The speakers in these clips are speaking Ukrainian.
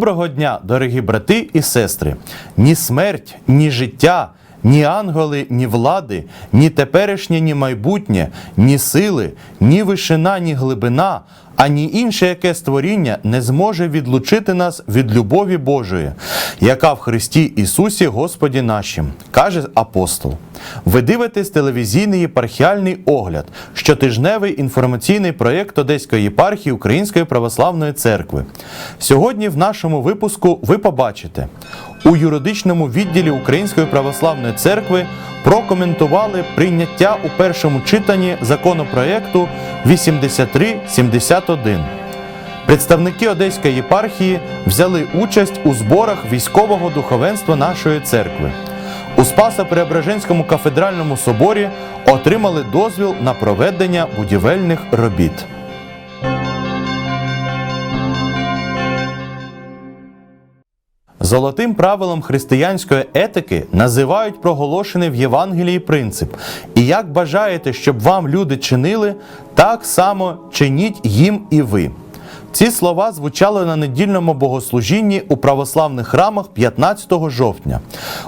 Доброго дня, дорогі брати і сестри! Ні смерть, ні життя, ні ангели, ні влади, ні теперішнє, ні майбутнє, ні сили, ні вишина, ні глибина, ані інше яке створіння не зможе відлучити нас від любові Божої, яка в Христі Ісусі Господі нашим, каже апостол. Ви дивитесь телевізійний єпархіальний огляд, щотижневий інформаційний проєкт Одеської єпархії Української православної церкви. Сьогодні в нашому випуску ви побачите у юридичному відділі Української православної церкви прокоментували прийняття у першому читанні законопроекту 8371. Представники Одеської єпархії взяли участь у зборах військового духовенства нашої церкви. У Спасо-Преображенському кафедральному соборі отримали дозвіл на проведення будівельних робіт. Золотим правилом християнської етики називають проголошений в Євангелії принцип. І як бажаєте, щоб вам люди чинили, так само чиніть їм і ви. Ці слова звучали на недільному богослужінні у православних храмах 15 жовтня.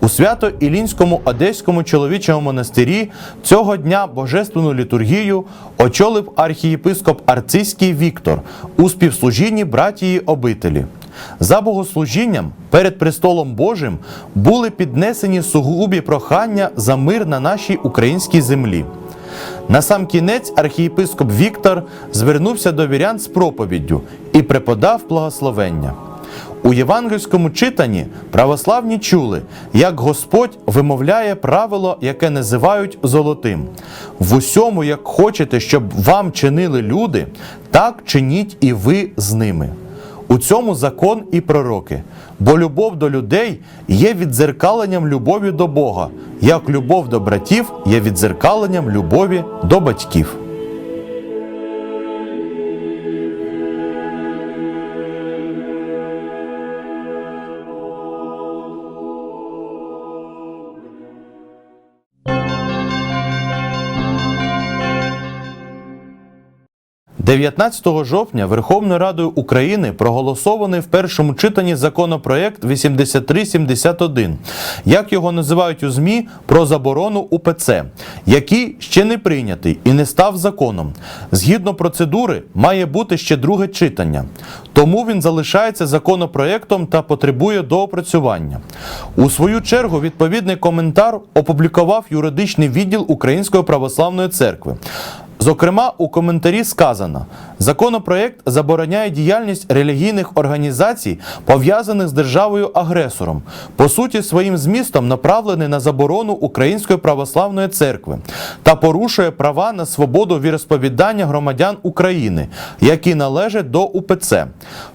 У свято-Ілінському Одеському чоловічому монастирі цього дня божественну літургію очолив архієпископ Арцизький Віктор у співслужінні братії обителі. За богослужінням перед престолом Божим були піднесені сугубі прохання за мир на нашій українській землі. На сам кінець архієпископ Віктор звернувся до вірян з проповіддю і преподав благословення. У євангельському читанні православні чули, як Господь вимовляє правило, яке називають золотим. В усьому, як хочете, щоб вам чинили люди, так чиніть і ви з ними. У цьому закон і пророки. Бо любов до людей є віддзеркаленням любові до Бога, як любов до братів є віддзеркаленням любові до батьків. – 19 жовтня Верховною Радою України проголосований в першому читанні законопроект 8371, як його називають у ЗМІ про заборону УПЦ, який ще не прийнятий і не став законом. Згідно процедури, має бути ще друге читання. Тому він залишається законопроектом та потребує доопрацювання. У свою чергу відповідний коментар опублікував юридичний відділ Української православної церкви. Зокрема, у коментарі сказано: законопроект забороняє діяльність релігійних організацій, пов'язаних з державою-агресором, по суті, своїм змістом направлений на заборону Української православної церкви та порушує права на свободу віросповідання громадян України, які належать до УПЦ.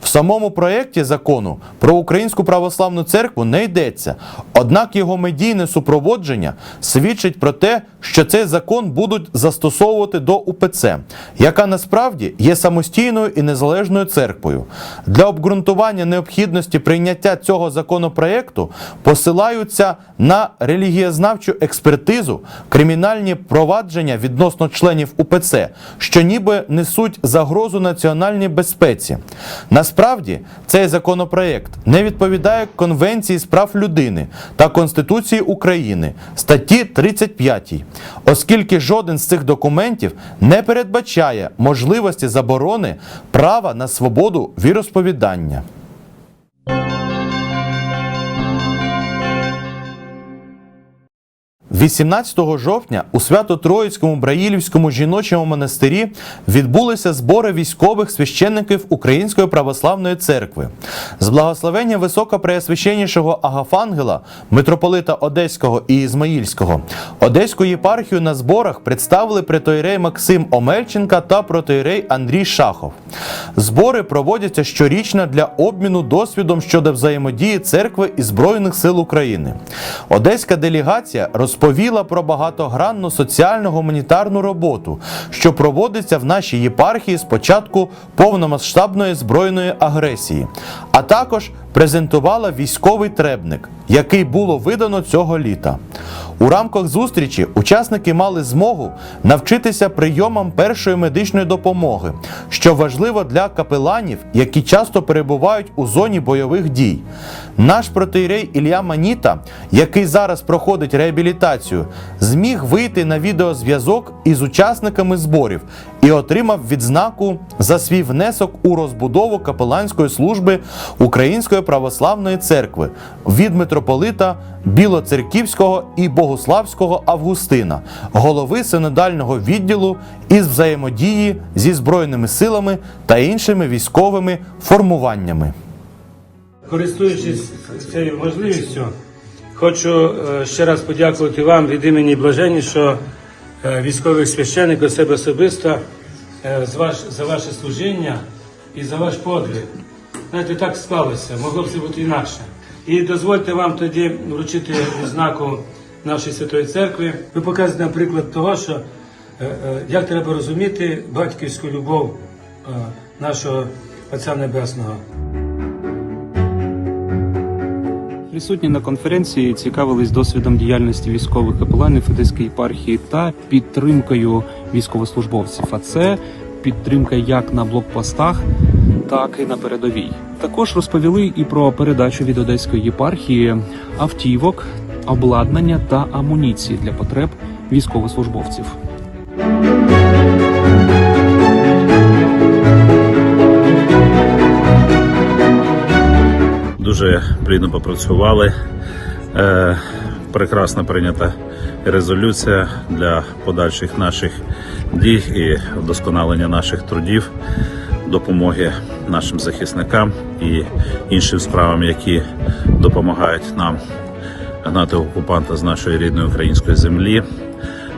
В самому проєкті закону про Українську православну церкву не йдеться, однак його медійне супроводження свідчить про те, що цей закон будуть застосовувати до УПЦ, яка насправді є самостійною і незалежною церквою. Для обґрунтування необхідності прийняття цього законопроекту посилаються на релігієзнавчу експертизу, кримінальні провадження відносно членів УПЦ, що ніби несуть загрозу національній безпеці. Насправді, цей законопроект не відповідає Конвенції з прав людини та Конституції України статті 35, оскільки жоден з цих документів не передбачає можливості заборони права на свободу віросповідання. – 18 жовтня у Свято-Троїцькому Браїлівському жіночому монастирі відбулися збори військових священників Української православної церкви. З благословення високопреосвященнішого Агафангела, митрополита Одеського і Ізмаїльського, Одеську єпархію на зборах представили протоїрей Максим Омельченка та протоїрей Андрій Шахов. Збори проводяться щорічно для обміну досвідом щодо взаємодії церкви і Збройних сил України. Одеська делегація розповіла про багатогранну соціально-гуманітарну роботу, що проводиться в нашій єпархії з початку повномасштабної збройної агресії, а також презентувала військовий требник, який було видано цього літа. У рамках зустрічі учасники мали змогу навчитися прийомам першої медичної допомоги, що важливо для капеланів, які часто перебувають у зоні бойових дій. Наш протиєрей Ілля Маніта, який зараз проходить реабілітацію, зміг вийти на відеозв'язок із учасниками зборів і отримав відзнаку за свій внесок у розбудову капеланської служби Української православної церкви від митрополита Білоцерківського і Богославського Августина, голови синодального відділу із взаємодії зі збройними силами та іншими військовими формуваннями. Користуючись цією можливістю, хочу е, ще раз подякувати вам від імені блаженнішого е, військових священиків, себе особисто е, за ваше служіння і за ваш подвиг. Знаєте, так склалося, могло б це бути інакше. І дозвольте вам тоді вручити відзнаку нашої святої церкви. Ви показуєте нам приклад того, що як треба розуміти батьківську любов нашого Отця Небесного. Присутні на конференції цікавились досвідом діяльності військових капеланів Одеської єпархії та підтримкою військовослужбовців. А це підтримка як на блокпостах, так і на передовій. Також розповіли і про передачу від Одеської єпархії автівок, обладнання та амуніції для потреб військовослужбовців. Дуже плідно попрацювали. Е, прекрасно прийнята резолюція для подальших наших дій і вдосконалення наших трудів, допомоги нашим захисникам і іншим справам, які допомагають нам гнати окупанта з нашої рідної української землі.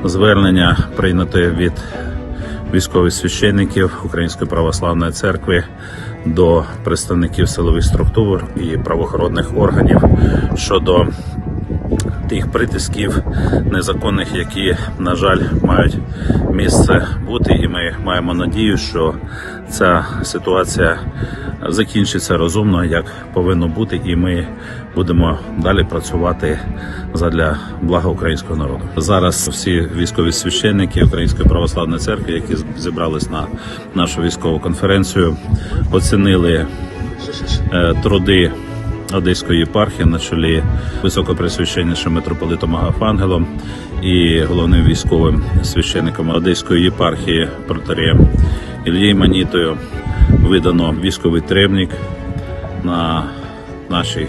Звернення прийнято від військових священників Української православної церкви до представників силових структур і правоохоронних органів щодо тих притисків незаконних, які, на жаль, мають місце бути, і ми маємо надію, що ця ситуація закінчиться розумно, як повинно бути, і ми будемо далі працювати задля блага українського народу. Зараз всі військові священники Української православної церкви, які зібрались на нашу військову конференцію, оцінили е, труди Одеської єпархії на чолі високопресвященнішим митрополитом Агафангелом і головним військовим священником Одеської єпархії протарієм Ільєю Манітою видано військовий требник на нашій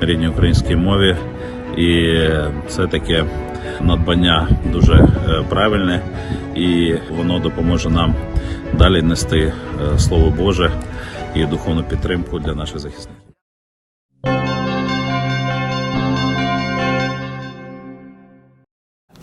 рідній українській мові. І це таке надбання дуже е, правильне, і воно допоможе нам далі нести е, Слово Боже і духовну підтримку для наших захисників. –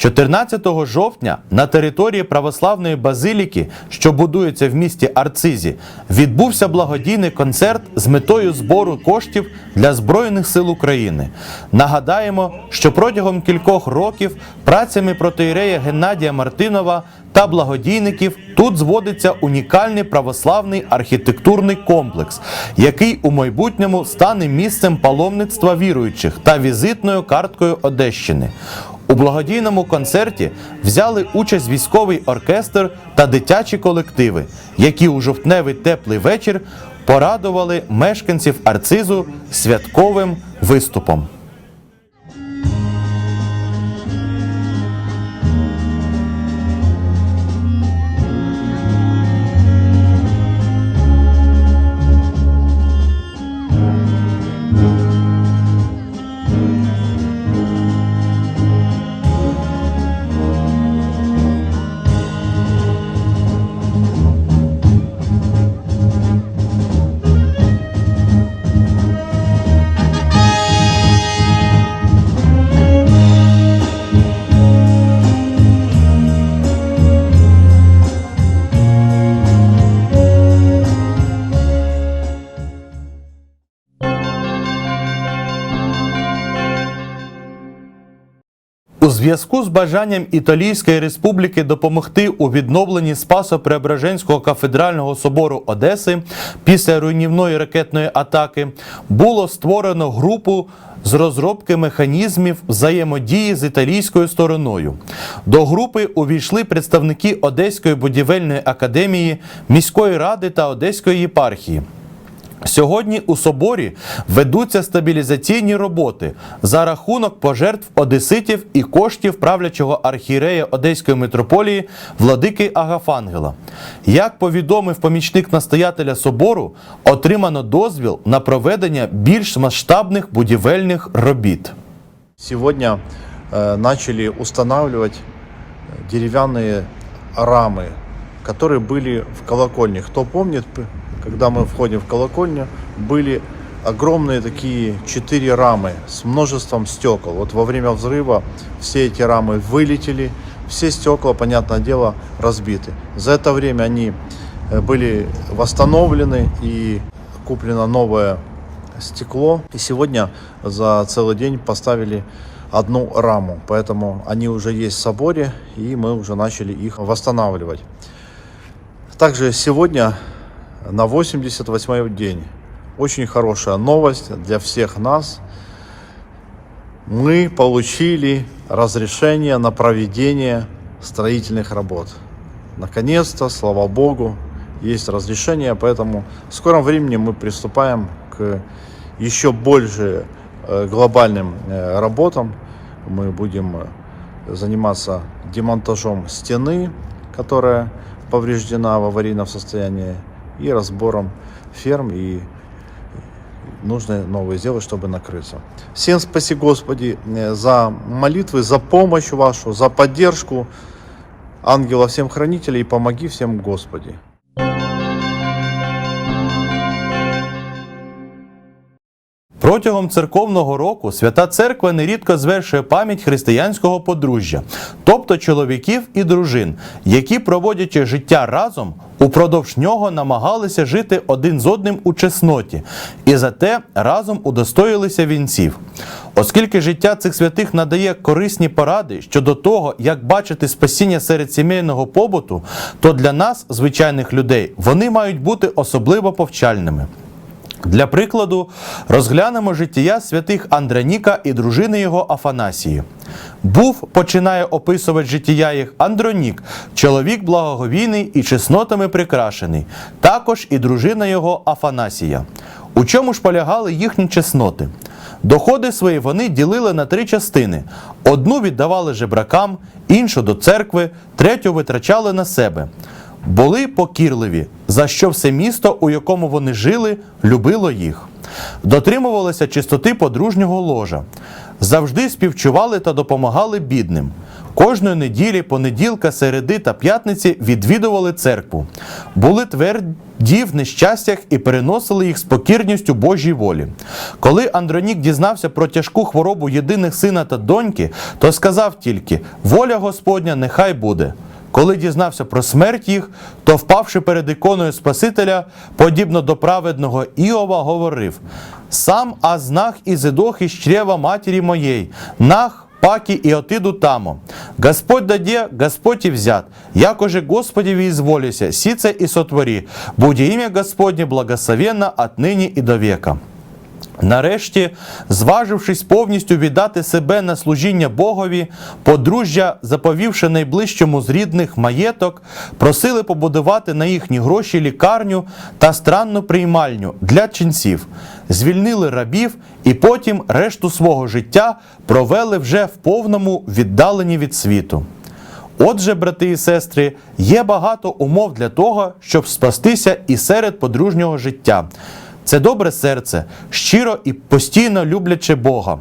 14 жовтня на території православної базиліки, що будується в місті Арцизі, відбувся благодійний концерт з метою збору коштів для Збройних сил України. Нагадаємо, що протягом кількох років працями протиєрея Геннадія Мартинова та благодійників тут зводиться унікальний православний архітектурний комплекс, який у майбутньому стане місцем паломництва віруючих та візитною карткою Одещини. У благодійному концерті взяли участь військовий оркестр та дитячі колективи, які у жовтневий теплий вечір порадували мешканців Арцизу святковим виступом. Зв'язку з бажанням Італійської республіки допомогти у відновленні Спасо-Преображенського кафедрального собору Одеси після руйнівної ракетної атаки було створено групу з розробки механізмів взаємодії з італійською стороною. До групи увійшли представники Одеської будівельної академії, міської ради та Одеської єпархії. Сьогодні у соборі ведуться стабілізаційні роботи за рахунок пожертв одеситів і коштів правлячого архієрея Одеської митрополії владики Агафангела. Як повідомив помічник настоятеля собору, отримано дозвіл на проведення більш масштабних будівельних робіт. Сегодня э, начали устанавливать деревянные рамы, которые были в колокольне. Кто помнит, п- Когда мы входим в колокольню, были огромные такие четыре рамы с множеством стекол. Вот во время взрыва все эти рамы вылетели, все стекла, понятное дело, разбиты. За это время они э, были восстановлены и куплено новое стекло. И сегодня за целый день поставили одну раму. Поэтому они уже есть в соборе, и мы уже начали их восстанавливать. Также сегодня на 88-й день очень хорошая новость для всех нас. Мы получили разрешение на проведение строительных работ. Наконец-то, слава Богу, есть разрешение, поэтому в скором времени мы приступаем к еще больше э, глобальным э, работам. Мы будем э, заниматься демонтажом стены, которая повреждена в аварийном состоянии, и разбором ферм и нужно новое сделать, чтобы накрыться. Всем спасибо, Господи, э, за молитвы, за помощь вашу, за поддержку ангела всем хранителей и помоги всем, Господи. Протягом церковного року Свята Церква нерідко звершує пам'ять християнського подружжя, тобто чоловіків і дружин, які, проводячи життя разом, упродовж нього намагалися жити один з одним у чесноті, і зате разом удостоїлися вінців. Оскільки життя цих святих надає корисні поради щодо того, як бачити спасіння серед сімейного побуту, то для нас, звичайних людей, вони мають бути особливо повчальними. Для прикладу, розглянемо життя святих Андроніка і дружини його Афанасії. Був, починає описувати життя їх Андронік, чоловік благоговійний і чеснотами прикрашений, також і дружина його Афанасія. У чому ж полягали їхні чесноти? Доходи свої вони ділили на три частини: одну віддавали жебракам, іншу до церкви, третю витрачали на себе були покірливі, за що все місто, у якому вони жили, любило їх. Дотримувалися чистоти подружнього ложа, завжди співчували та допомагали бідним. Кожної неділі, понеділка, середи та п'ятниці відвідували церкву, були тверді в нещастях і переносили їх з покірністю Божій волі. Коли Андронік дізнався про тяжку хворобу єдиних сина та доньки, то сказав тільки: Воля Господня нехай буде. Коли дізнався про смерть їх, то, впавши перед іконою Спасителя, подібно до праведного Іова, говорив: Сам азнах і зидох із чрева матері моєї, нах, паки і отиду тамо. Господь даде, Господь і взят. Якоже Господеві ізволюся, сіце і сотворі, буде ім'я Господнє благословенно отнині і до века. Нарешті, зважившись повністю віддати себе на служіння Богові, подружжя, заповівши найближчому з рідних маєток, просили побудувати на їхні гроші лікарню та странну приймальню для ченців, звільнили рабів і потім решту свого життя провели вже в повному віддаленні від світу. Отже, брати і сестри, є багато умов для того, щоб спастися і серед подружнього життя. Це добре серце, щиро і постійно любляче Бога,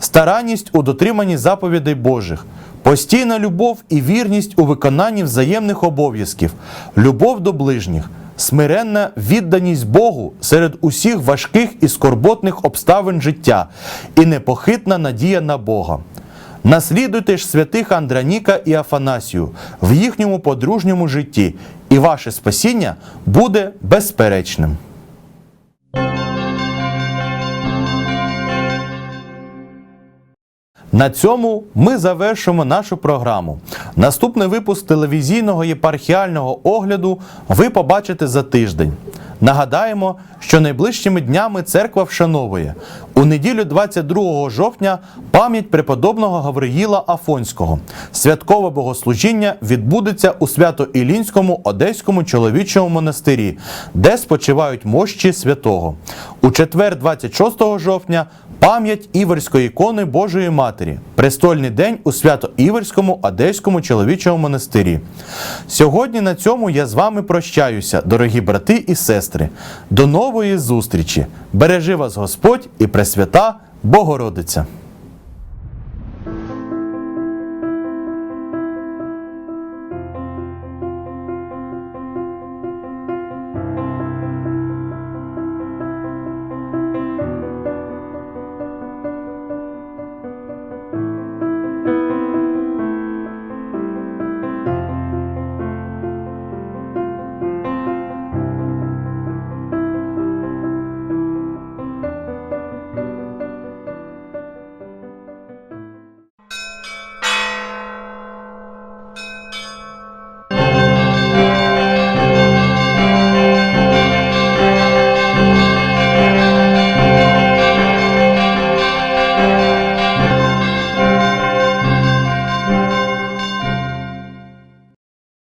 старанність у дотриманні заповідей Божих, постійна любов і вірність у виконанні взаємних обов'язків, любов до ближніх, смиренна відданість Богу серед усіх важких і скорботних обставин життя. І непохитна надія на Бога. Наслідуйте ж святих Андраніка і Афанасію в їхньому подружньому житті, і ваше спасіння буде безперечним. На цьому ми завершимо нашу програму. Наступний випуск телевізійного єпархіального огляду ви побачите за тиждень. Нагадаємо, що найближчими днями церква вшановує у неділю 22 жовтня пам'ять преподобного Гавриїла Афонського. Святкове богослужіння відбудеться у Свято-Ілінському Одеському чоловічому монастирі, де спочивають мощі святого. У четвер, 26 жовтня, пам'ять Іверської ікони Божої Матері, престольний день у Свято-Іверському Одеському чоловічому монастирі. Сьогодні на цьому я з вами прощаюся, дорогі брати і сестри. До нової зустрічі! Бережи вас Господь і Пресвята Богородиця!